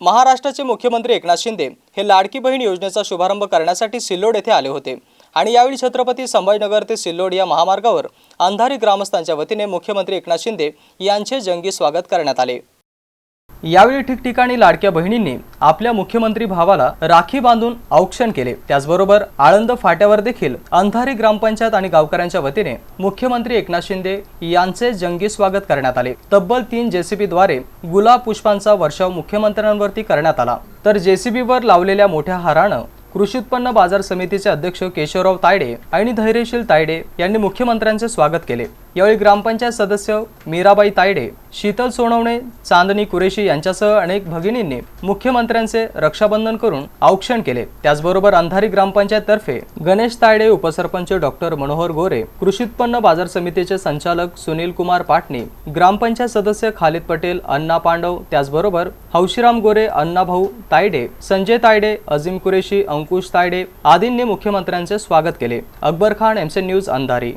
महाराष्ट्राचे मुख्यमंत्री एकनाथ शिंदे हे लाडकी बहीण योजनेचा शुभारंभ करण्यासाठी सिल्लोड येथे आले होते. आणि यावेळी छत्रपती संभाजीनगर ते सिल्लोड या महामार्गावर अंधारी ग्रामस्थांच्या वतीने मुख्यमंत्री एकनाथ शिंदे यांचे जंगी स्वागत करण्यात आले. यावेळी ठिकठिकाणी लाडक्या बहिणींनी आपल्या मुख्यमंत्री भावाला राखी बांधून औक्षण केले. त्याचबरोबर आळंद फाट्यावर देखील अंधारी ग्रामपंचायत आणि गावकऱ्यांच्या वतीने मुख्यमंत्री एकनाथ शिंदे यांचे जंगी स्वागत करण्यात आले. तब्बल तीन जेसीबीद्वारे गुलाब पुष्पांचा वर्षाव मुख्यमंत्र्यांवरती करण्यात आला. तर जेसीबीवर लावलेल्या मोठ्या हारानं कृषी उत्पन्न बाजार समितीचे अध्यक्ष केशवराव तायडे आणि धैर्यशील तायडे यांनी मुख्यमंत्र्यांचे स्वागत केले. यावेळी ग्रामपंचायत सदस्य मीराबाई तायडे शीतल सोनवणे चांदणी कुरेशी यांच्यासह अनेक भगिनींनी मुख्यमंत्र्यांचे रक्षाबंधन करून औक्षण केले. त्याचबरोबर अंधारी ग्रामपंचायततर्फे गणेश तायडे उपसरपंच डॉक्टर मनोहर गोरे कृषी उत्पन्न बाजार समितीचे संचालक सुनील कुमार पाटणी ग्रामपंचायत सदस्य खालिद पटेल अण्णा पांडव त्याचबरोबर हौशीराम गोरे अण्णाभाऊ तायडे संजय तायडे अझीम कुरेशी अंकुश तायडे आदींनी मुख्यमंत्र्यांचे स्वागत केले. अकबर खान एमसी न्यूज अंधारी.